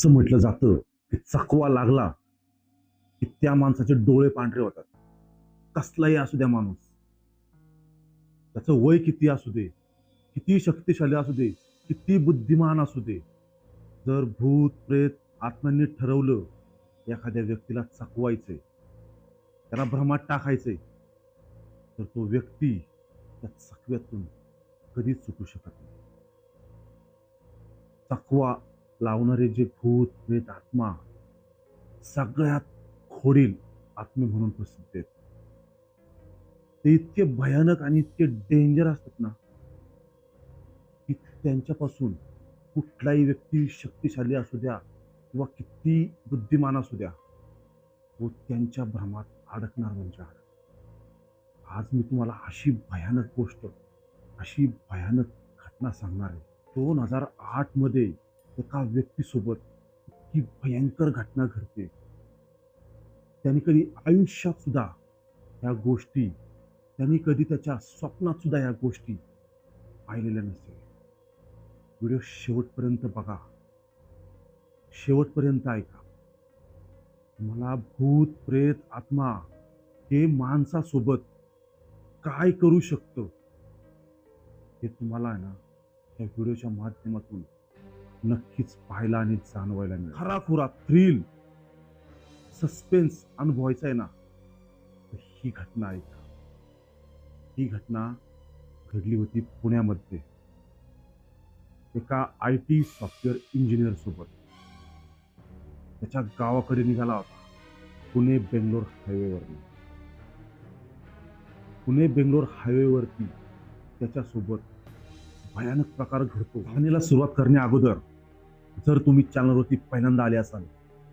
असं म्हटलं जातं की चकवा लागला की त्या माणसाचे डोळे पांढरे होतात. कसलाही असू द्या माणूस. त्याचं वय किती असू दे किती शक्तिशाली असू दे किती बुद्धिमान असू दे जर भूत प्रेत आत्म्यांनी ठरवलं एखाद्या व्यक्तीला चकवायचंय त्याला भ्रमात टाकायचंय तर तो व्यक्ती त्या चकव्यातून कधीच चुकू शकत नाही. चकवा लावणारे जे भूत प्रेत आत्मा सगळ्यात खोडील आत्मे म्हणून प्रसिद्ध आहेत ते इतके भयानक आणि इतके डेंजर असतात ना की त्यांच्यापासून कुठलाही व्यक्ती शक्तिशाली असू द्या किंवा किती बुद्धिमान असू द्या तो त्यांच्या भ्रमात अडकणार म्हणजे अडकणार. आज मी तुम्हाला अशी भयानक गोष्ट अशी भयानक घटना सांगणार आहे दोन हजार आठमध्ये एका व्यक्तीसोबत इतकी भयंकर घटना घडते. त्यांनी कधी आयुष्यात सुद्धा या गोष्टी त्यांनी कधी त्याच्या स्वप्नात सुद्धा या गोष्टी पाहिलेल्या नसेल व्हिडिओ शेवटपर्यंत बघा. शेवटपर्यंत ऐका. मला भूत प्रेत आत्मा हे माणसासोबत काय करू शकतं? हे तुम्हाला आहे ना या व्हिडिओच्या माध्यमातून नक्कीच पाहायला आणि जाणवायला मिळेल. खराखुरा थ्रिल सस्पेन्स अनुभवायचा आहे ना तर ही घटना ऐका. ही घटना घडली होती पुण्यामध्ये एका आय टी सॉफ्टवेअर इंजिनियर सोबत. त्याच्या गावाकडे निघाला होता पुणे बेंगलोर हायवेवरती पुणे बेंगलोर हायवेवरती त्याच्यासोबत भयानक प्रकार घडतो. घटनेला सुरुवात करण्या अगोदर जर तुम्ही चॅनलवरती पहिल्यांदा आले असाल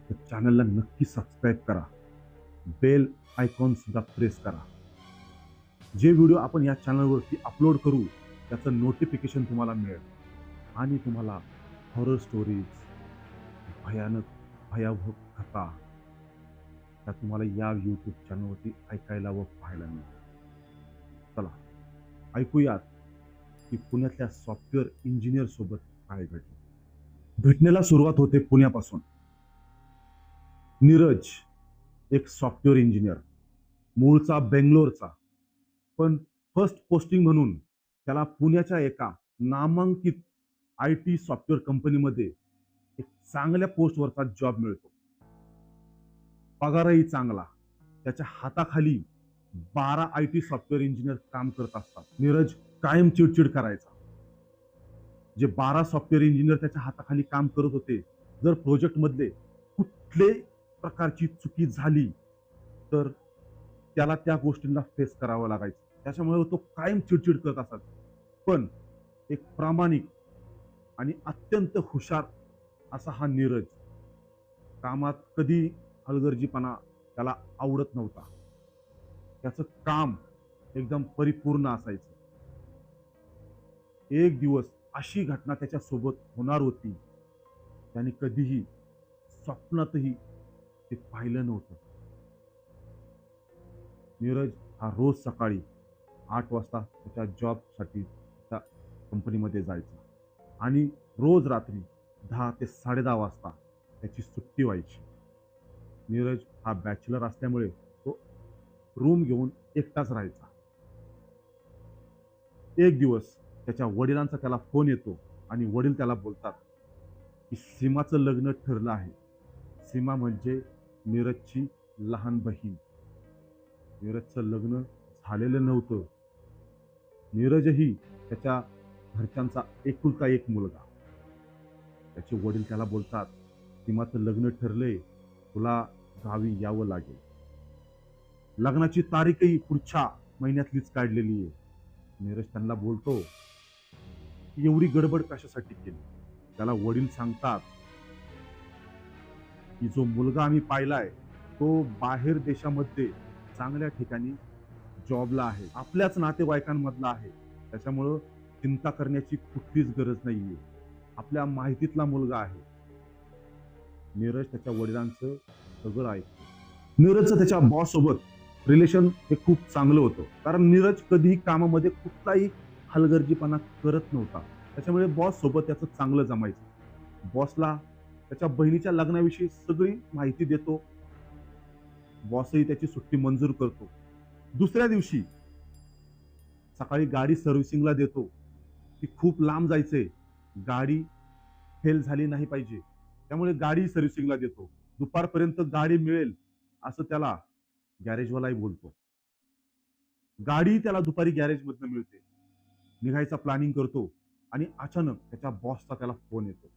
तर चॅनलला नक्की सबस्क्राईब करा. बेल आयकॉनसुद्धा प्रेस करा. जे व्हिडिओ आपण या चॅनलवरती अपलोड करू त्याचं नोटिफिकेशन तुम्हाला मिळेल. आणि तुम्हाला हॉरर स्टोरीज भयानक भयावह कथा त्या तुम्हाला या यूट्यूब चॅनलवरती ऐकायला व पाहायला मिळेल. चला ऐकूयात की पुण्यातल्या सॉफ्टवेअर इंजिनियरसोबत काय घडलं. भेटण्याला सुरुवात होते पुण्यापासून. नीरज एक सॉफ्टवेअर इंजिनियर मूळचा बेंगलोरचा. पण फर्स्ट पोस्टिंग म्हणून त्याला पुण्याच्या एका नामांकित आय टी सॉफ्टवेअर कंपनीमध्ये एक चांगल्या पोस्टवरचा जॉब मिळतो. पगारही चांगला. त्याच्या हाताखाली बारा आय टी सॉफ्टवेअर इंजिनियर काम करत असतात. नीरज कायम चिडचिड करायचा. जे बारा सॉफ्टवेअर इंजिनियर त्याच्या हाताखाली काम करत होते जर प्रोजेक्ट मधले कुठले प्रकारची चुकी झाली तर त्याला त्या गोष्टींना फेस करावं लागायचं. त्याच्यामुळे तो कायम चिडचिड करत असत पण एक प्रामाणिक आणि अत्यंत हुशार असा हा नीरज कामात कधी हलगर्जीपणा त्याला आवडत नव्हता. त्याचं काम एकदम परिपूर्ण असायचं. एक दिवस अशी घटना त्याच्यासोबत होणार होती. त्याने कधीही स्वप्नातही ते पाहिलं नव्हतं. नीरज हा रोज सकाळी आठ वाजता त्याच्या जॉबसाठी त्या कंपनीमध्ये जायचा. आणि रोज रात्री दहा ते साडे दहा वाजता त्याची सुट्टी व्हायची. नीरज हा बॅचलर असल्यामुळे तो रूम घेऊन एकटाच राहायचा. एक दिवस त्याच्या वडिलांचा त्याला फोन येतो आणि वडील त्याला बोलतात की सीमाचं लग्न ठरलं आहे. सीमा म्हणजे नीरजची लहान बहीण. नीरजचं लग्न झालेलं नव्हतं. नीरजही त्याच्या घरच्यांचा एकुलता एक मुलगा. त्याचे वडील त्याला बोलतात सीमाचं लग्न ठरलंय तुला गावी यावं लागेल. लग्नाची तारीखही पुढच्या महिन्यातलीच काढलेली आहे नीरज त्यांना बोलतो एवढी गडबड कशासाठी केली? त्याला वडील सांगतात की जो मुलगा आम्ही पाहिलाय तो बाहेर देशामध्ये चांगल्या ठिकाणी जॉबला आहे आपल्याच नातेवाईकांमधला आहे. त्याच्यामुळं चिंता करण्याची कुठलीच गरज नाहीये. आपल्या माहितीतला मुलगा आहे. नीरज त्याच्या वडिलांचं सगळं ऐकतो. नीरजचं त्याच्या बॉस सोबत रिलेशन हे खूप चांगलं होतं. कारण नीरज कधीही कामामध्ये कुठलाही हलगर्जीपणा करत नव्हता. त्याच्यामुळे बॉस सोबत त्याचं चांगलं जमायचं. बॉसला त्याच्या बहिणीच्या लग्नाविषयी सगळी माहिती देतो. बॉसही त्याची सुट्टी मंजूर करतो. दुसऱ्या दिवशी सकाळी गाडी सर्व्हिसिंगला देतो. ती खूप लांब जायचे. गाडी फेल झाली नाही पाहिजे. त्यामुळे गाडी सर्व्हिसिंगला देतो. दुपारपर्यंत गाडी मिळेल असं त्याला गॅरेजवालाही बोलतो. गाडी त्याला दुपारी गॅरेजमधनं मिळते. निघायचा प्लॅनिंग करतो आणि अचानक त्याच्या बॉसचा त्याला फोन येतो.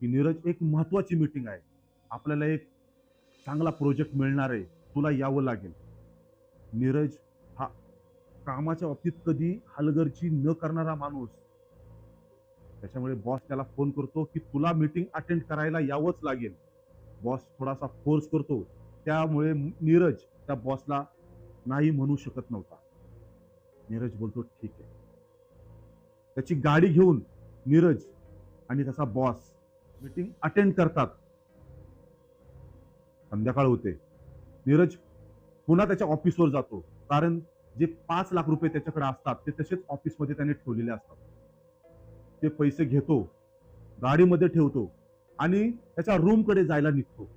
की नीरज एक महत्वाची मीटिंग आहे. आपल्याला एक चांगला प्रोजेक्ट मिळणार आहे. तुला यावं लागेल. नीरज हा कामाच्या बाबतीत कधी हलगर्जी न करणारा माणूस. त्याच्यामुळे बॉस त्याला फोन करतो की तुला मीटिंग अटेंड करायला यावंच लागेल. बॉस थोडासा फोर्स करतो. त्यामुळे नीरज त्या बॉसला नाही म्हणू शकत नव्हता. नीरज बोलतो ठीक आहे. त्याची गाडी घेऊन नीरज आणि त्याचा बॉस मीटिंग अटेंड करतात. संध्याकाळ होते. नीरज पुन्हा त्याच्या ऑफिसवर जातो. कारण जे पाच लाख रुपये त्याच्याकडे असतात ते तसेच ऑफिसमध्ये त्याने ठेवलेले असतात. ते पैसे घेतो गाडीमध्ये ठेवतो आणि त्याच्या रूमकडे जायला निघतो.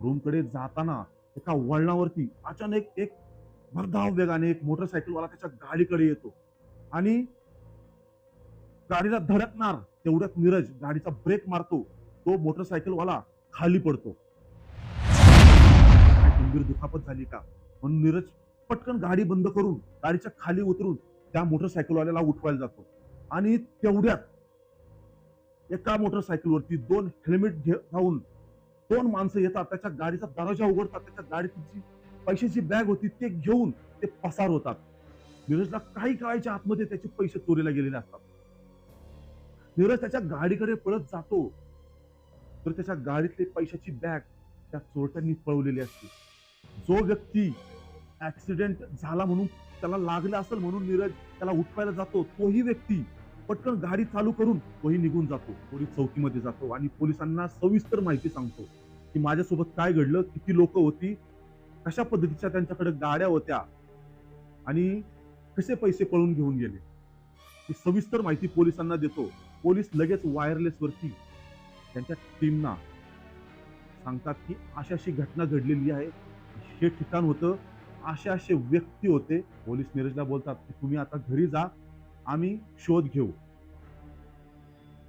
रूमकडे जाताना एका वळणावरती अचानक एक भरधाव वेगाने एक मोटरसायकलवाला त्याच्या गाडीकडे येतो. आणि गाडीला धडकणार तेवढ्यात नीरज गाडीचा ब्रेक मारतो तो मोटरसायकलवाला खाली पडतो. गंभीर दुखापत झाली का? म्हणून नीरज पटकन गाडी बंद करून गाडीच्या खाली उतरून त्या मोटरसायकलवाल्याला उठवायला जातो. आणि तेवढ्यात एका मोटरसायकलवरती दोन हेल्मेट घेऊन दोन माणसं येतात त्याच्या गाडीचा दरवाजा उघडतात त्याच्या गाडीची पैशाची बॅग होती ते घेऊन ते पसार होतात. नीरजला काही काळाच्या आतमध्ये त्याचे पैसे चोरीला गेलेले असतात. नीरज त्याच्या गाडीकडे पळत जातो. तर त्याच्या गाडीतली पैशाची बॅग त्या चोरट्यांनी पळवलेली असते. जो व्यक्ती ऍक्सिडेंट झाला म्हणून त्याला लागलं असेल म्हणून नीरज त्याला उठवायला जातो तोही व्यक्ती पटकन गाडी चालू करून तोही निघून जातो. पोलीस चौकीमध्ये जातो आणि पोलिसांना सविस्तर माहिती सांगतो की माझ्यासोबत काय घडलं किती लोक होती कशा पद्धतीच्या त्यांच्याकडे गाड्या होत्या आणि कसे पैसे पळून घेऊन गेले? ही सविस्तर माहिती पोलिसांना देतो. पोलीस लगेच वायरलेस वरती त्यांच्या टीमना सांगतात की अशा अशी घटना घडलेली आहे. हे ठिकाण होतं. असे असे व्यक्ती होते. पोलीस नीरजला बोलतात की तुम्ही आता घरी जा. आम्ही शोध घेऊ.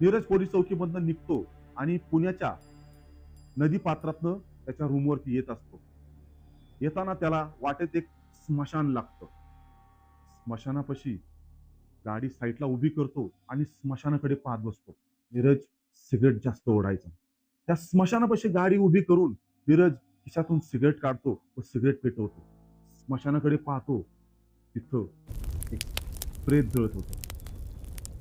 नीरज पोलीस चौकीमधनं निघतो आणि पुण्याच्या नदी पात्रातनं त्याच्या रूमवरती येत असतो. येताना त्याला वाटेत एक स्मशान लागतं. स्मशानापाशी गाडी साईडला उभी करतो आणि स्मशानाकडे पाहत बसतो. नीरज सिगरेट जास्त ओढायचा. त्या स्मशानापाशी गाडी उभी करून नीरज खिशातून सिगरेट काढतो व सिगरेट पेटवतो. स्मशानाकडे पाहतो तिथं एक प्रेत जळत होतं.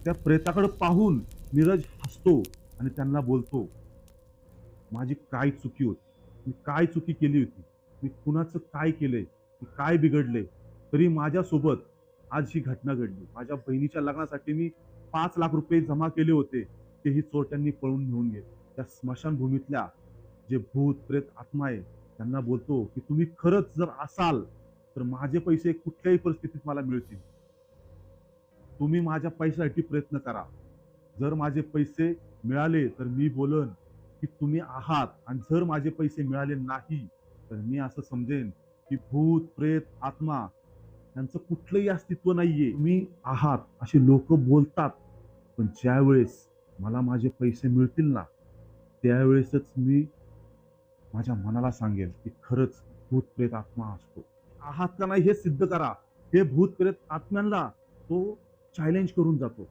त्या प्रेताकडे पाहून नीरज हसतो आणि त्यांना बोलतो माझी काय चुकी होती? मी काय चुकी केली होती? मी कुणाचं काय केलंय? मी काय बिघडले तरी माझ्यासोबत आज ही घटना घडली. माझ्या बहिणीच्या लग्नासाठी मी पाच लाख रुपये जमा केले होते. तेही चोरट्यांनी पळून घेऊन गेले. त्या स्मशानभूमीतल्या जे भूत प्रेत आत्मा आहे त्यांना बोलतो की तुम्ही खरंच जर असाल तर माझे पैसे कुठल्याही परिस्थितीत मला मिळतील. तुम्ही माझ्या पैशासाठी प्रयत्न करा. जर माझे पैसे मिळाले तर मी बोलन की तुम्ही आहात. आणि जर माझे पैसे मिळाले नाही तर मी असं समजेन की भूत प्रेत आत्मा त्यांचं कुठलंही अस्तित्व नाहीये. तुम्ही आहात असे लोक बोलतात पण ज्यावेळेस मला माझे पैसे मिळतील ना त्यावेळेसच मी माझ्या मनाला सांगेल की खरंच भूत प्रेत आत्मा असतो. आहात का नाही हे सिद्ध करा. हे भूत प्रेत आत्म्यांना तो चॅलेंज करून जातो.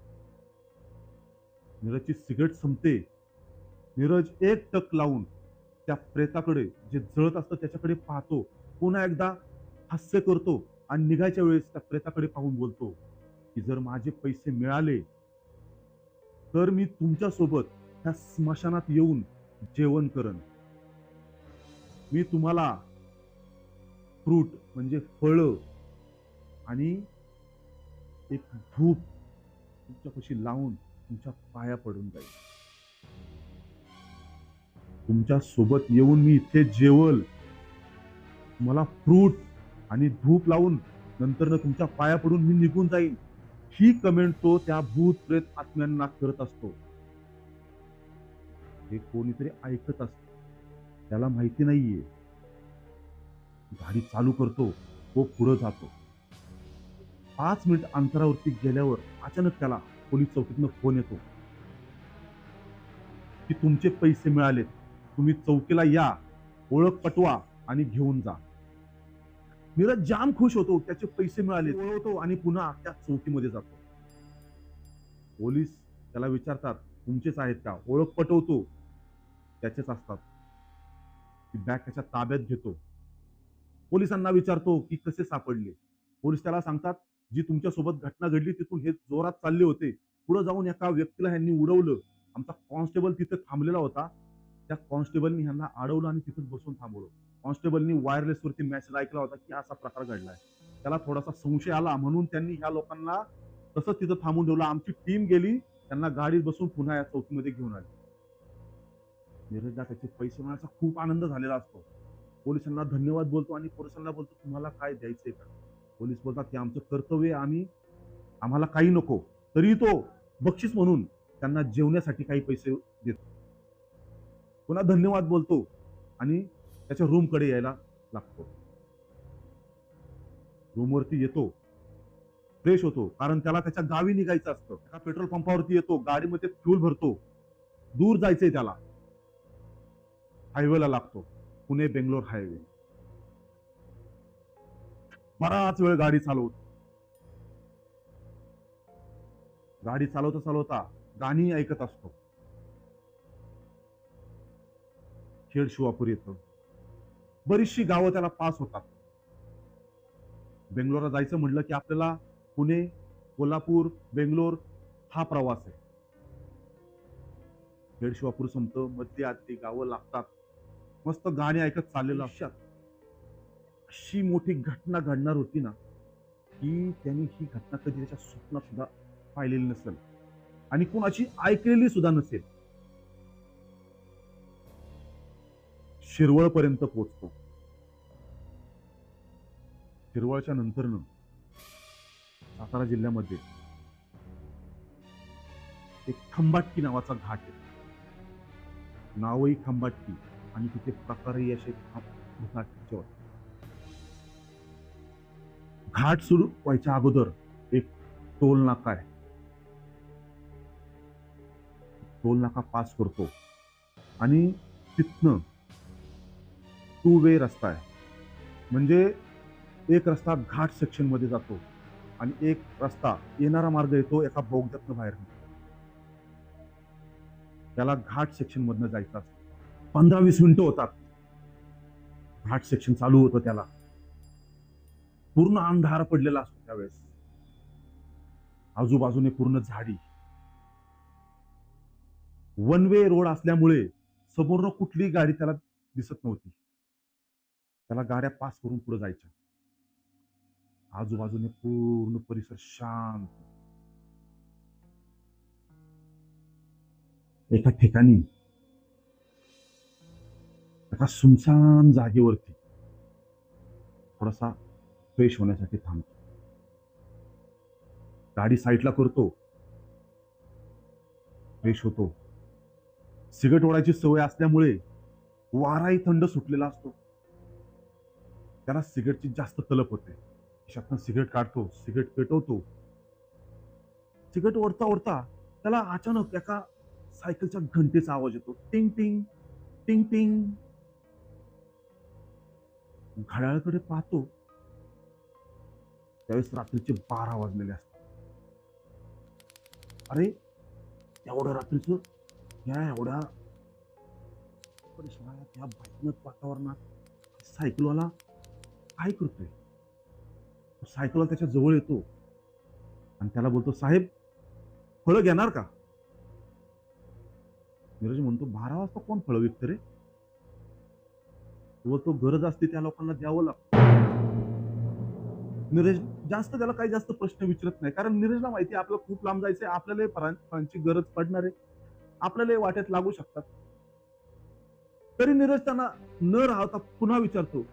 नीरजची सिगरेट संपते. नीरज एक टक लावून त्या प्रेताकडे जे जळत असतं त्याच्याकडे पाहतो. पुन्हा एकदा हास्य करतो. आणि निघायच्या वेळेस त्या प्रेताकडे पाहून बोलतो की जर माझे पैसे मिळाले तर मी तुमच्यासोबत त्या स्मशानात येऊन जेवण करन. मी तुम्हाला फ्रूट म्हणजे फळं आणि एक धूप तुमच्यापाशी लावून तुमच्या पाया पडून जाईल. तुमच्यासोबत येऊन मी इथे जेवल मला फ्रूट आणि धूप लावून नंतर तुमच्या पाया पडून मी निघून जाईल ही कमेंट तो त्या भूत प्रेत आत्म्यांना करत असतो. हे कोणीतरी ऐकत असत. त्याला माहिती नाहीये. गाडी चालू करतो तो पुढे जातो. पाच मिनिट अंतरावरती गेल्यावर अचानक त्याला पोलीस चौकीतनं फोन येतो. की तुमचे पैसे मिळालेत. तुम्ही चौकीला या ओळख पटवा आणि घेऊन जा. नीरज जाम खुश होतो त्याचे पैसे मिळाले ओळखतो आणि पुन्हा त्या चौकीमध्ये जातो. पोलीस त्याला विचारतात तुमचेच आहेत का? ओळख पटवतो त्याचेच असतात. ती बॅग त्याच्या ताब्यात घेतो. पोलिसांना विचारतो की कसे सापडले? पोलीस त्याला सांगतात जी तुमच्यासोबत घटना घडली तिथून हे जोरात चालले होते. पुढे जाऊन एका व्यक्तीला ह्यांनी उडवलं. आमचा कॉन्स्टेबल तिथे थांबलेला होता. त्या कॉन्स्टेबलनी ह्यांना अडवलं आणि तिथं बसून थांबवलं. कॉन्स्टेबलनी वायरलेस वरती मेसेज ऐकला होता की असा प्रकार घडलाय. त्याला थोडासा संशय आला. म्हणून त्यांनी ह्या लोकांना तसंच तिथं थांबून ठेवलं. आमची टीम गेली. त्यांना गाडीत बसून पुन्हा या चौकीमध्ये घेऊन आली. नीरजला त्याचे पैसे मिळायचा खूप आनंद झालेला असतो. पोलिसांना धन्यवाद बोलतो आणि पोलिसांना बोलतो तुम्हाला काय द्यायचंय का? पोलीस बोलतात की आमचं कर्तव्य आम्ही आम्हाला काही नको. तरी तो बक्षीस म्हणून त्यांना जेवण्यासाठी काही पैसे देतो. पुन्हा धन्यवाद बोलतो आणि त्याच्या रूमकडे यायला लागतो. रूमवरती येतो. फ्रेश होतो. कारण त्याला त्याच्या गावी निघायचं असतं. एका पेट्रोल पंपावरती येतो. गाडीमध्ये फ्यूल भरतो. दूर जायचंय त्याला. हायवेला लागतो. पुणे बेंगलोर हायवे बराच वेळ गाडी चालवत. गाडी चालवता चालवता गाणी ऐकत असतो. खेड शिवापूर येतं. बरीचशी गावं त्याला पास होतात. बेंगलोरला जायचं म्हटलं की आपल्याला पुणे कोल्हापूर बेंगलोर हा प्रवास आहे. खेड शिवापूर संपतं मधली आतली गावं लागतात. मस्त गाणी ऐकत चाललेलं असतात अशी मोठी घटना घडणार होती ना की त्यांनी ही घटना कधी त्याच्या स्वप्नात सुद्धा पाहिलेली नसेल. आणि कोणाची ऐकलेली सुद्धा नसेल. शिरवळ पर्यंत पोहोचतो नंतरनं सातारा जिल्ह्यामध्ये एक खंबाटकी नावाचा घाट आहे. नावही खंबाटकी आणि तिथे प्रकारही असे घाट घाटचे होते. घाट सुरू व्हायच्या अगोदर एक टोल नाका आहे. टोल नाका पास करतो आणि तिथनं टू वे रस्ता आहे. म्हणजे एक रस्ता घाट सेक्शनमध्ये जातो आणि एक रस्ता येणारा मार्ग येतो एका बोगद्यातनं बाहेर त्याला घाट सेक्शन मधनं जायचं असतं. पंधरा वीस मिनिटं होतात. घाट सेक्शन चालू होतं त्याला. पूर्ण अंधार पडलेला असतो त्यावेळेस. आजूबाजूने पूर्ण झाडी. वन वे रोड असल्यामुळे समोरनं कुठलीही गाडी त्याला दिसत नव्हती. त्याला गाड्या पास करून पुढे जायच्या. आजूबाजूने पूर्ण परिसर शांत. एका ठिकाणी एका सुनसान जागेवरती थोडासा फ्रेश होण्यासाठी थांबतो. गाडी साईडला करतो. फ्रेश होतो. सिगरेट ओढायची सवय असल्यामुळे वाराही थंड सुटलेला असतो. त्याला सिगरेटची जास्त तलप होते. खिशातनं सिगरेट काढतो सिगरेट पेटवतो. सिगरेट ओढता ओढता त्याला अचानक एका सायकलच्या घंटेचा आवाज येतो. टिंग टिंग टिंग टिंग. घड्याळाकडे पाहतो त्यावेळेस रात्रीचे बारा वाजलेले असतात. अरे एवढ्या रात्रीचं? या एवढ्या परिसरात या भयानक वातावरणात सायकलवाला काय करतोय? सायकलला त्याच्याजवळ येतो. आणि त्याला बोलतो साहेब फळं घेणार का? नीरज म्हणतो बारा वाजता कोण फळं विकत रे? व तो गरज असते त्या लोकांना द्यावं लागतं. नीरज जास्त त्याला काही जास्त प्रश्न विचारत नाही. कारण नीरजला माहिती आहे आपल्याला खूप लांब जायचंय आपल्याला फळां- फळांची गरज पडणार आहे. आपल्याला वाटेत वाट्यात लागू शकतात. तरी नीरज त्यांना न राहता पुन्हा विचारतो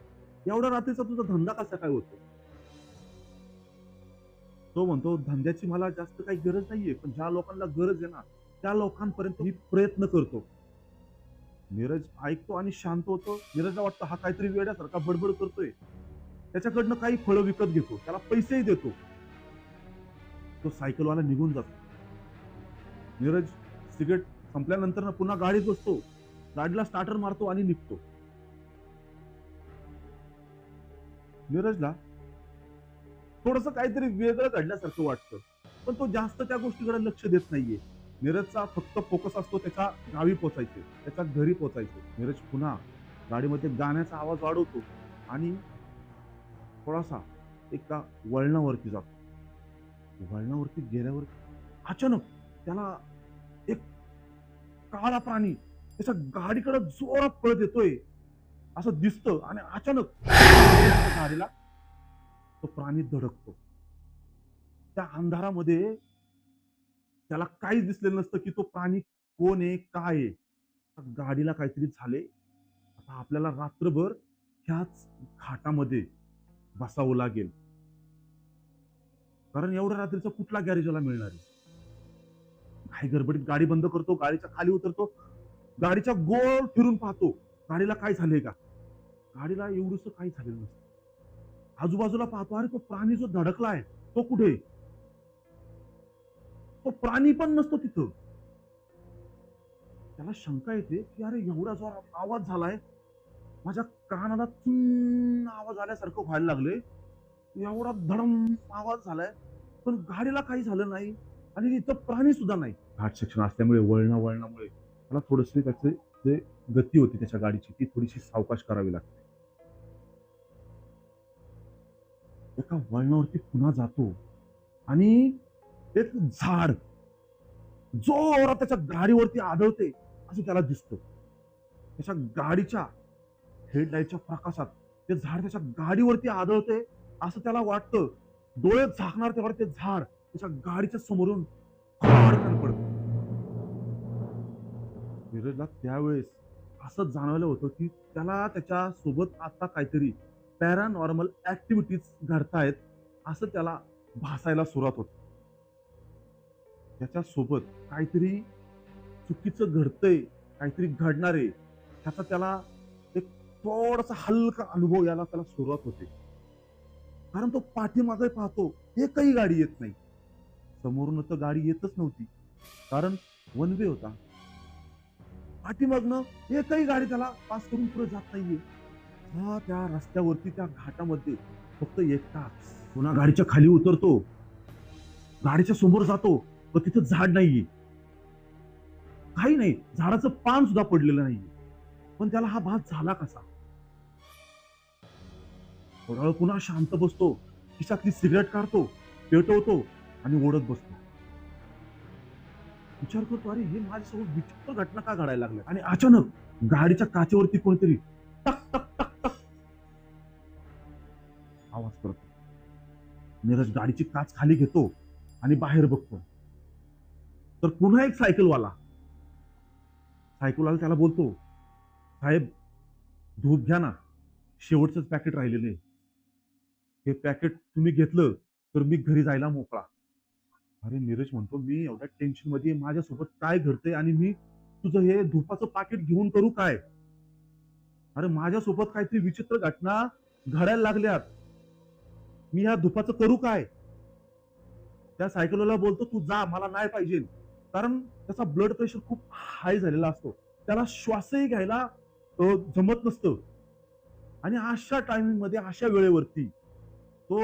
एवढ्या रात्रीचा तुझा धंदा कसा काय होतो? तो म्हणतो धंद्याची मला जास्त काही गरज नाहीये पण ज्या लोकांना गरज आहे ना त्या लोकांपर्यंत मी प्रयत्न करतो. नीरज ऐकतो आणि शांत होतो. नीरजला वाटतं हा काहीतरी वेड्यासारखा बडबड करतोय. त्याच्याकडनं काही फळं विकत घेतो त्याला पैसेही देतो. तो सायकलवाला निघून जातो. नीरज सिगरेट संपल्यानंतर ना पुन्हा गाडीत बसतो. गाडीला स्टार्टर मारतो आणि निघतो. नीरजला थोडस काहीतरी वेगळं घडल्यासारखं वाटतं. पण तो जास्त त्या गोष्टीकडे लक्ष देत नाहीये. नीरजचा फक्त फोकस असतो त्याच्या गावी पोचायचे त्याच्या घरी पोचायचे. नीरज पुन्हा गाडीमध्ये गाण्याचा आवाज वाढवतो आणि थोडासा एका वळणावरती जातो. वळणावरती गेल्यावर अचानक त्याला एक काळा प्राणी त्याच्या गाडीकडे जोरात पळत येतोय. असं दिसतं आणि अचानक गाडीला तो प्राणी धडकतो. त्या अंधारामध्ये त्याला काहीच दिसलेलं नसतं की तो प्राणी कोण आहे काय आहे. गाडीला काहीतरी झाले आता आपल्याला रात्रभर ह्याच घाटामध्ये बसावं लागेल. कारण एवढ्या रात्रीचा कुठला गॅरेजला मिळणार आहे? काही गडबडीत गाडी बंद करतो गाडीच्या खाली उतरतो गाडीच्या गोल फिरून पाहतो. गाडीला काय झाले का? गाडीला एवढंसं काही झालेलं नसतं. आजूबाजूला पाहतो अरे तो प्राणी जो धडकलाय तो कुठे? तो प्राणी पण नसतो तिथं. त्याला शंका येते की अरे एवढा जो आवाज झालाय माझ्या कानाला चुन्न आवाज आल्यासारखं व्हायला लागले एवढा धडम आवाज झालाय पण गाडीला काही झालं नाही आणि इथं प्राणी सुद्धा नाही. घाट सेक्शन असल्यामुळे वळणा वळणामुळे मला थोडस त्याचे जे गती होती त्याच्या गाडीची ती थोडीशी सावकाश करावी लागते. एका वळणावरती पुन्हा जातो. आणि एक झाड जोरात त्याच्या गाडीवरती आदळते असं त्याला दिसतं. त्याच्या गाडीच्या हेडलाईटच्या प्रकाशात ते झाड त्याच्या गाडीवरती आदळते असं त्याला वाटतं. डोळे झाकणार तेव्हा ते झाड त्याच्या गाडीच्या समोरून फाडकन पडतं. नीरजला त्यावेळेस असं जाणवलं होतं की त्याला त्याच्या सोबत आता काहीतरी पॅरानॉर्मल ऍक्टिव्हिटीज घडतायत असं त्याला भासायला सुरुवात होत. त्याच्या सोबत काहीतरी चुकीचं घडतंय काहीतरी घडणार आहे ह्याचा त्याला एक थोडासा हलका अनुभव याला त्याला सुरुवात होते. कारण तो पाठीमागे पाहतो एकही गाडी येत नाही. समोरून तर गाडी येतच नव्हती. कारण वन वे होता. पाठीमागनं एकही गाडी त्याला पास करून पुढे जात नाहीये. हा त्या रस्त्यावरती त्या घाटामध्ये फक्त एकटा पुन्हा गाडीच्या खाली उतरतो. गाडीच्या समोर जातो पण तिथं झाड नाहीये. काही नाही झाडाचं पान सुद्धा पडलेलं नाहीये. पण त्याला हा भास झाला कसा? थोडा वेळ पुन्हा शांत बसतो खिशातली सिगरेट काढतो पेटवतो आणि ओढत बसतो. विचार करतो अरे हे माझ्यासोबत विचित्र घटना का घडायला लागल्या? आणि अचानक गाडीच्या काचेवरती कोणतरी टक टक आवाज करतो. नीरज गाडीची काच खाली घेतो आणि बाहेर बघतो. तर पुन्हा एक सायकलवाला. सायकलवाला त्याला बोलतो साहेब धूप घ्या ना. शेवटचंच पॅकेट राहिलेलं आहे. हे पॅकेट तुम्ही घेतलं तर मी घरी जायला मोकळा. अरे नीरज म्हणतो मी एवढ्या टेन्शनमध्ये माझ्यासोबत काय घडतंय आणि मी तुझं हे धुपाचं पाकिट घेऊन करू काय? अरे माझ्यासोबत काहीतरी विचित्र घटना घडायला लागल्यात. मी ह्या धुपाचं करू काय? त्या सायकलोला बोलतो तू जा मला नाही पाहिजे. कारण त्याचा ब्लड प्रेशर खूप हाय झालेला असतो. त्याला श्वासही घ्यायला जमत नसतं. आणि अशा टायमिंगमध्ये अशा वेळेवरती तो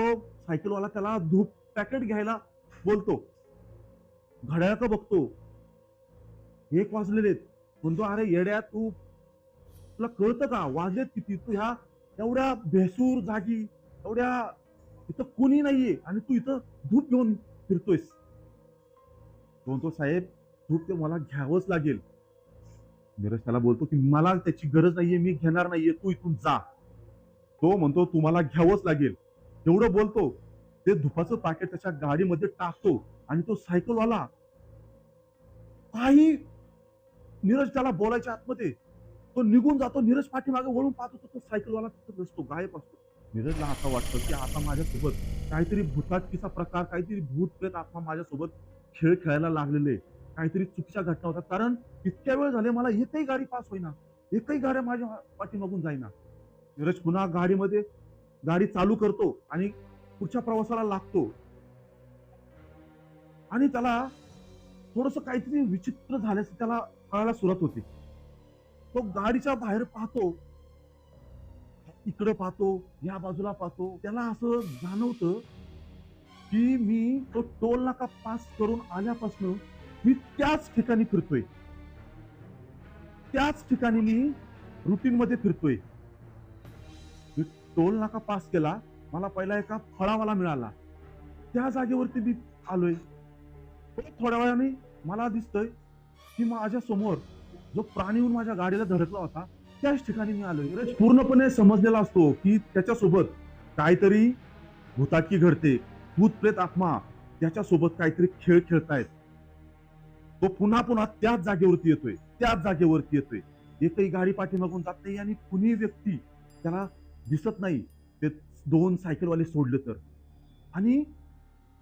सायकलवाला त्याला धूप पॅकेट घ्यायला बोलतो. घड्याळ का बघतो? एक वाजलेले म्हणतो अरे येड्या तू तुला कळतं का? वाजलेत किती? तू ह्या एवढ्या भेसूर जागी एवढ्या इथं कोणी नाहीये आणि तू इथं धूप घेऊन फिरतोयस. म्हणतो साहेब धूप ते मला घ्यावंच लागेल. नीरज त्याला बोलतो की मला त्याची गरज नाहीये मी घेणार नाहीये तू इथून जा. तो म्हणतो तुम्हाला घ्यावंच लागेल. एवढं बोलतो. ते धुपाचं पाकिट त्याच्या गाडीमध्ये टाकतो आणि तो सायकलवाला काही नीरज त्याला बोलायच्या आतमध्ये तो निघून जातो. नीरज पाठीमागे वळून पाहतो तो सायकलवाला तिथं नसतो गायब असतो. नीरजला असं वाटतं की आता माझ्यासोबत काहीतरी भूताटकीचा प्रकार काहीतरी भूत प्रेत आत्मा माझ्यासोबत खेळ खेळायला लागलेले काहीतरी चुकीच्या घटना होतात. कारण इतक्या वेळ झाले मला एकही गाडी पास होईना एकही गाड्या माझ्या पाठीमागून जाईना. नीरज पुन्हा गाडीमध्ये गाडी चालू करतो आणि पुढच्या प्रवासाला लागतो. आणि त्याला थोडस काहीतरी विचित्र झाल्याचं त्याला कळायला सुरुवात होते. तो गाडीच्या बाहेर पाहतो इकडे पाहतो या बाजूला पाहतो. त्याला असं जाणवतं की मी तो टोल नाका पास करून आल्यापासून मी त्याच ठिकाणी फिरतोय. त्याच ठिकाणी मी रुटीन मध्ये फिरतोय. मी टोल नाका पास केला मला पहिला एका फळावाला मिळाला. त्या जागेवरती मी आलोय. थोड्या वेळाने मला दिसतंय की माझ्यासमोर जो प्राणी येऊन माझ्या गाडीला धडकला होता त्याच ठिकाणी मी आलोय. रज पूर्णपणे समजलेला असतो की त्याच्यासोबत काहीतरी भूताकी घडते. भूत प्रेत आत्मा त्याच्यासोबत काहीतरी खेळ खेळतायत. तो पुन्हा पुन्हा त्याच जागेवरती येतोय. त्याच जागेवरती येतोय. एकही गाडी पाठीमागून जात नाही आणि कुणी व्यक्ती त्याला दिसत नाही ते दोन सायकलवाले सोडले तर. आणि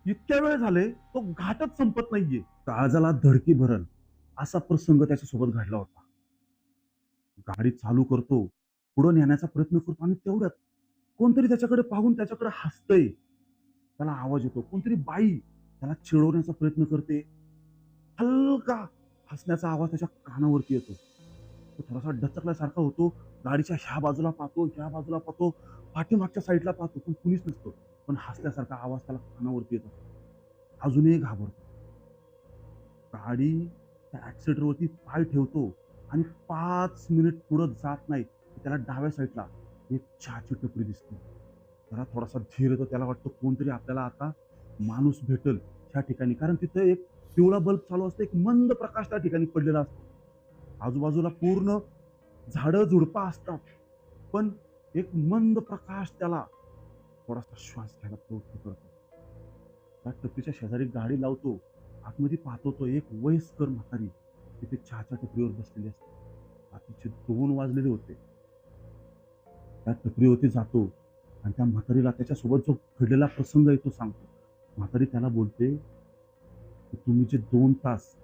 इतक्या वेळ झाले तो घाटच संपत नाहीये. काळजाला धडकी भरल असा प्रसंग त्याच्यासोबत घडला होता. गाडी चालू करतो पुढं नेण्याचा प्रयत्न करतो आणि तेवढ्यात कोणतरी त्याच्याकडे पाहून त्याच्याकडे हसतंय. त्याला आवाज येतो. कोणतरी बाई त्याला चिडवण्याचा प्रयत्न करते. हलका हसण्याचा आवाज त्याच्या कानावरती येतो. तो थोडासा डचकल्यासारखा होतो. गाडीच्या ह्या बाजूला पाहतो ह्या बाजूला पाहतो पाठीमागच्या साईडला पाहतो. पण कुणीच नसतो. पण हसल्यासारखा आवाज त्याला कानावरती येतो अजूनही घाबरतो. गाडी त्या ऍक्सिडेंटवरती पाय ठेवतो. आणि पाच मिनिट पुढं जात नाही त्याला डाव्या साईडला एक चहाची टपरी दिसते. त्याला थोडासा धीर येतो त्याला वाटतं कोणतरी आपल्याला आता माणूस भेटल ह्या ठिकाणी. कारण तिथं एक पिवळा बल्ब चालू असतो एक मंद प्रकाश त्या ठिकाणी पडलेला असतो. आजूबाजूला पूर्ण झाडं झुडपा असतात पण एक मंद प्रकाश त्याला थोडासा श्वास घ्यायला प्रवृत्त करतो. त्या टपरीच्या शेजारी गाडी लावतो आतमध्ये पाहतो तो एक वयस्कर म्हातारी. तिथे चहाच्या टपरीवर बसलेली असते. रात्रीचे दोन वाजलेले होते. त्या टपरीवरती जातो आणि त्या म्हातारीला त्याच्यासोबत जो घडलेला प्रसंग आहे तो सांगतो. म्हातारी त्याला बोलते की तुम्ही जे दोन तास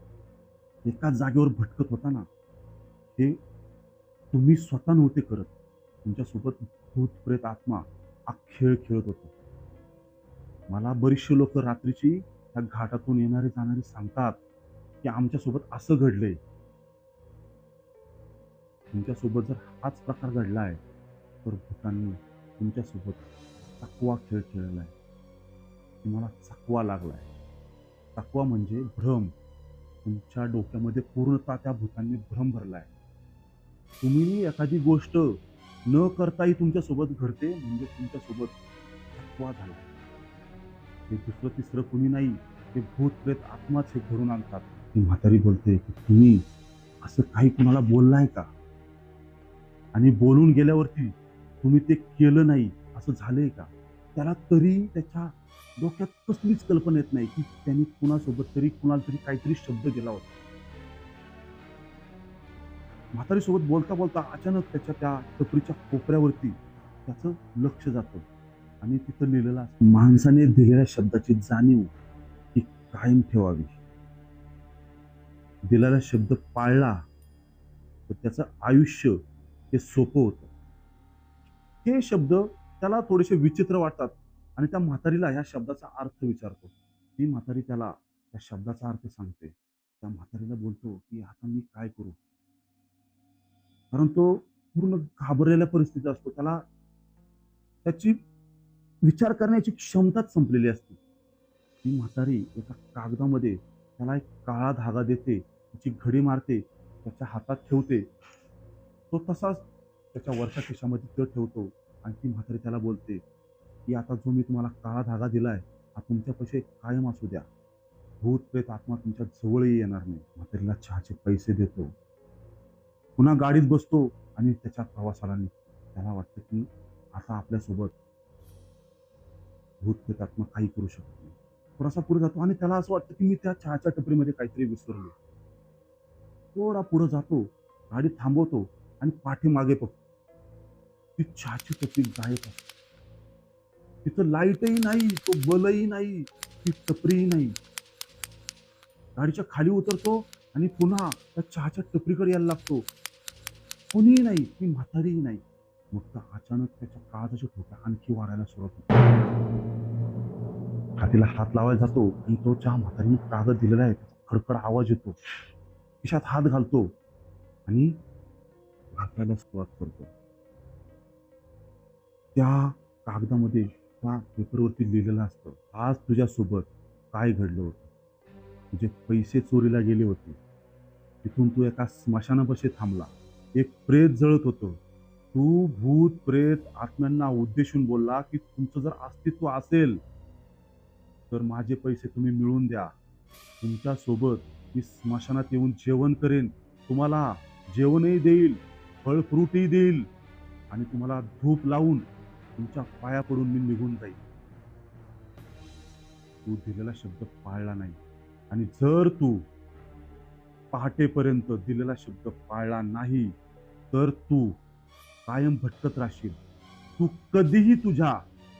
एकाच जागेवर भटकत होता ना हे तुम्ही स्वतः नव्हते करत. तुमच्यासोबत भूत प्रेत आत्मा हा खेळ खेळत होतो. मला बरीचशी लोक रात्रीची त्या घाटातून येणारे जाणारे सांगतात की आमच्यासोबत असं घडलंय. तुमच्यासोबत जर हाच प्रकार घडलाय तर भूतांनी तुमच्यासोबत चकवा खेळ खेळलाय. तुम्हाला चकवा लागलाय. चकवा म्हणजे भ्रम. तुमच्या डोक्यामध्ये पूर्णतः त्या भूतांनी भ्रम भरलाय. तुम्ही एखादी गोष्ट न करताही तुमच्यासोबत घडते म्हणजे तुमच्यासोबत चकवा झाला हे दुसरं तिसरं कुणी नाही ते भूत प्रेत आत्माच हे घडून आणतात. ती म्हातारी बोलते की तुम्ही असं काही कुणाला बोललाय का? आणि बोलून गेल्यावरती तुम्ही ते केलं नाही असं झालंय का? त्याला तरी त्याच्या डोक्यात कसलीच कल्पना येत नाही की त्यांनी कुणासोबत तरी कुणाला तरी काहीतरी शब्द गेला होता. म्हातारी सोबत बोलता बोलता अचानक त्याच्या त्या टपरीच्या कोपऱ्यावरती त्याचं लक्ष जातं आणि तिथं लिहिलेलं असतं माणसाने दिलेल्या शब्दाची जाणीव ही कायम ठेवावी. दिलेला शब्द पाळला तर त्याचं आयुष्य हे सोपं होतं. हे शब्द त्याला थोडेसे विचित्र वाटतात आणि त्या म्हातारीला ह्या शब्दाचा अर्थ विचारतो. ती म्हातारी त्याला त्या शब्दाचा अर्थ सांगते. त्या म्हातारीला बोलतो की आता मी काय करू? कारण तो पूर्ण घाबरलेल्या परिस्थितीत असतो. त्याला त्याची विचार करण्याची क्षमताच संपलेली असते. ती म्हातारी एका कागदामध्ये त्याला एक काळा धागा देते. त्याची घडी मारते त्याच्या हातात ठेवते तो तसाच त्याच्या वरच्या खिशामध्ये तो ठेवतो आणि ती म्हातारी त्याला बोलते की आता जो मी तुम्हाला काळा धागा दिलाय हा तुमच्यापाशी पैसे कायम असू द्या. भूत प्रेत आत्मा तुमच्या जवळही येणार नाही. म्हातारीला चहाचे पैसे देतो. पुन्हा गाडीत बसतो आणि त्याच्या प्रवासाला निघतो त्याला वाटतं की आता आपल्यासोबत भूत प्रेत आत्मा काही करू शकत नाही. थोडासा पुढे जातो आणि त्याला असं वाटतं की मी त्या चहाच्या टपरीमध्ये काहीतरी विसरलो थोडा पुढं जातो गाडी थांबवतो आणि पाठीमागे बघतो. ती चहाची टपरी गायब असते तिथं लाईटही नाही तो बलही नाही ती टपरीही नाही. गाडीच्या खाली उतरतो आणि पुन्हा त्या चहाच्या टपरीकडे यायला लागतो. कोणीही नाही ती म्हातारीही नाही. मग तर अचानक त्याच्या काळजाच्या ठोक्या आणखी वाढायला सुरुवात होते. हातीला हात लावायला जातो आणि तो चहा म्हातारीने कागद दिलेला आहे. खडखड आवाज येतो. खिशात हात घालतो आणि वाचायला सुरुवात करतो. त्या कागदामध्ये त्या पेपरवरती लिहिलेलं असतं आज तुझ्यासोबत काय घडलं होतं? तुझे पैसे चोरीला गेले होते. तिथून तू एका स्मशानापाशी थांबला. एक प्रेत जळत होतं. तू भूत प्रेत आत्म्यांना उद्देशून बोलला की तुमचं जर अस्तित्व असेल तर माझे पैसे तुम्ही मिळवून द्या. तुमच्यासोबत मी स्मशानात येऊन जेवण करेन. तुम्हाला जेवणही देईल फळ फ्रूटही देईल आणि तुम्हाला धूप लावून तुमच्या पाया पडून मी निघून जाईल तू दिलेला शब्द पाळला नाही आणि जर तू पहाटेपर्यंत दिलेला शब्द पाळला नाही तर तू कायम भटकत राहशील. तू कधीही तुझ्या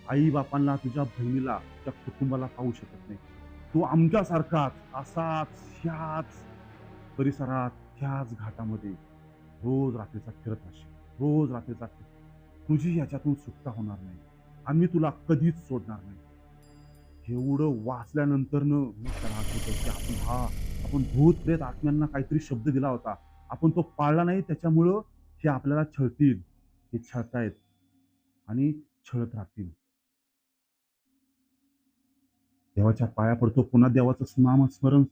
आई बापांना तुझ्या बहिणीला त्या कुटुंबाला पाहू शकत नाही. तू आमच्यासारखाच असाच ह्याच परिसरात ह्याच घाटामध्ये रोज रात्रीचा फिरत राहशील. रोज रात्रीचा फिरत. तुझी याच्यातून सुटका होणार नाही. आम्ही तुला कधीच सोडणार नाही. एवढं वाचल्यानंतरनं मी त्याला की आपण हा आपण भूत प्रेत आत्म्यांना काहीतरी शब्द दिला होता. आपण तो पाळला नाही त्याच्यामुळं हे आपल्याला छळतील. हे छळतायत. आणि छळत राहतील. देवाच्या पाया पडतो पुन्हा देवाचं नामस्मरण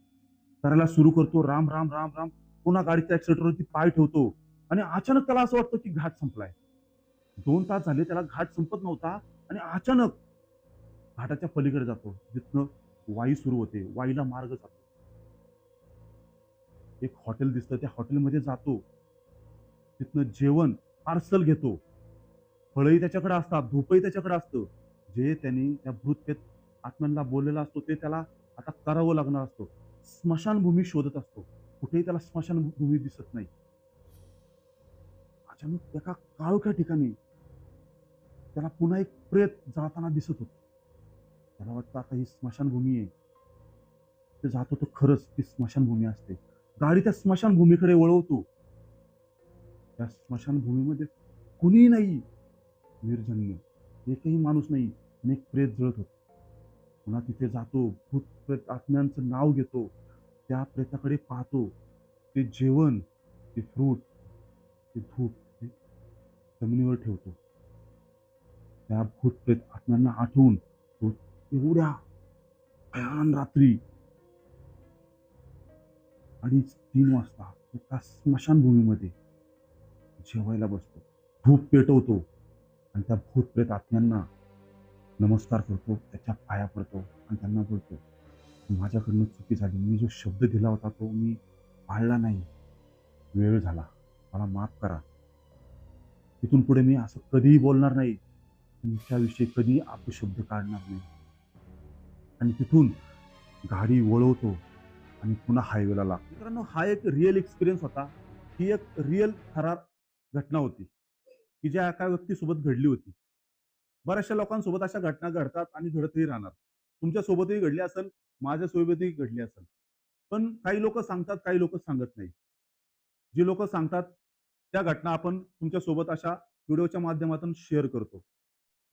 करायला सुरू करतो. राम राम राम राम. पुन्हा गाडीच्या ऍक्सिडेंटवरती पाय ठेवतो. आणि अचानक त्याला असं वाटतं की घाट संपलाय. दोन तास झाले त्याला घाट संपत नव्हता आणि अचानक घाटाच्या पलीकडे जातो. जिथनं वाई सुरू होते. वाईला मार्ग जातो. एक हॉटेल दिसतं. त्या हॉटेलमध्ये जातो. तिथनं जेवण पार्सल घेतो. फळही त्याच्याकडे असतात. धूपही त्याच्याकडे असतं. जे त्यांनी त्या भूतपेत आत्म्यांना बोललेला असतो ते त्याला आता करावं लागणार असतो. स्मशानभूमी शोधत असतो. कुठेही त्याला स्मशानभूमी दिसत नाही. अचानक एका काळोख्या ठिकाणी त्याला पुन्हा एक प्रेत जाताना दिसत होत. त्याला वाटतं आता ही स्मशानभूमी आहे. ते जातो तो खरंच ती स्मशानभूमी असते. गाडी त्या स्मशानभूमीकडे वळवतो. त्या स्मशानभूमीमध्ये कुणीही नाही. निर्जन्य. एकही माणूस नाही. आणि एक प्रेत जळत होत. पुन्हा तिथे जातो भूत प्रेत आत्म्यांचं नाव घेतो त्या प्रेताकडे पाहतो. ते जेवण ते फ्रूट ते धूप ते जमिनीवर ठेवतो. त्या भूत प्रेत आत्म्यांना आठवून तो एवढ्या भयान रात्री अडीच तीन वाजता एका स्मशानभूमीमध्ये जेवायला बसतो. धूप पेटवतो आणि त्या भूत प्रेत आत्म्यांना नमस्कार करतो त्याच्या पाया पडतो आणि त्यांना बोलतो माझ्याकडनं चुकी झाली. मी जो शब्द दिला होता तो मी पाळला नाही. वेळ झाला. मला माफ करा. तिथून पुढे मी असं कधीही बोलणार नाही. तुमच्याविषयी कधी अपशब्द काढणार नाही. आणि तिथून गाडी वळवतो आणि पुन्हा हायवेला लागतो. मित्रांनो हा एक रिअल एक्सपिरियन्स होता. ही एक रिअल थरार घटना होती. की ज्या एका व्यक्तीसोबत घडली होती. बऱ्याचशा लोकांसोबत अशा घटना घडतात आणि घडतही राहणार. तुमच्या सोबतही घडली असेल माझ्या सोबतही घडली असेल. पण काही लोक सांगतात काही लोक सांगत नाही. जी लोक सांगतात त्या घटना आपण तुमच्यासोबत अशा व्हिडिओच्या माध्यमातून शेअर करतो.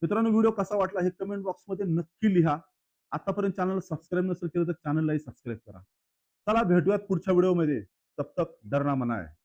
मित्रांनो व्हिडिओ कसा वाटला हे कमेंट बॉक्समध्ये नक्की लिहा. आतापर्यंत चॅनल सबस्क्राईब नसेल केलं तर चॅनललाही सबस्क्राईब करा. चला भेटूयात पुढच्या व्हिडिओमध्ये. तब तक डरना मना आहे